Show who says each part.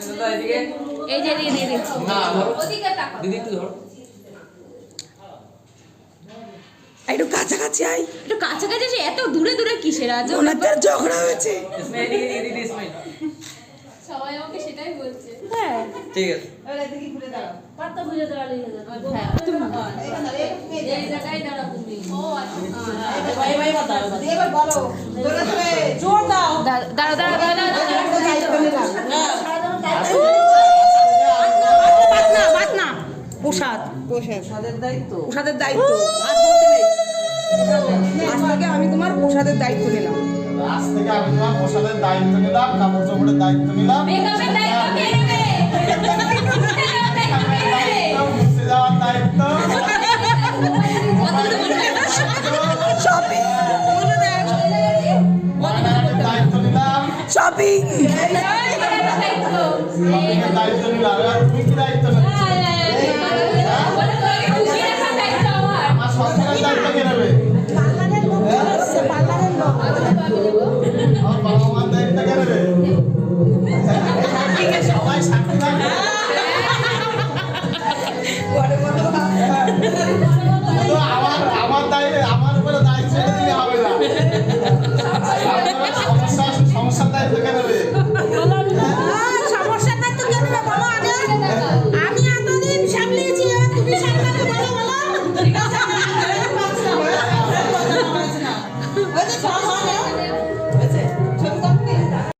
Speaker 1: এই যে দিয়ে দিয়ে
Speaker 2: দিদি একটু ধরো।
Speaker 3: একটু কাছাকাছি আই
Speaker 1: একটু কাছাকাছি এসে এত দূরে দূরে কিসের আজ?
Speaker 3: ওনাদের ঝগড়া হয়েছে।
Speaker 2: ইসমাইল দিকে দিয়ে দিদি ইসমাইল
Speaker 4: সবাই আমাকে সেটাই বলছে।
Speaker 1: হ্যাঁ।
Speaker 2: ঠিক আছে।
Speaker 4: ও আচ্ছা।
Speaker 1: দা- দাঁড়াও দাঁড়াও দাঁড়াও দাঁড়াও, প্রসাদ।
Speaker 3: প্রসাদের দায়িত্ব। প্রসাদের দায়িত্ব। আজ থেকে আমি তোমার প্রসাদের দায়িত্ব নিলাম।
Speaker 5: আজ থেকে আমি তোমার প্রসাদের দায়িত্ব নিলাম কাপড় চোপড়ের দায়িত্ব নিলাম।
Speaker 4: দায়িত্ব
Speaker 3: শপিং
Speaker 5: দায়িত্ব নিলাম। তুমি কি দায়িত্ব
Speaker 3: Thank you.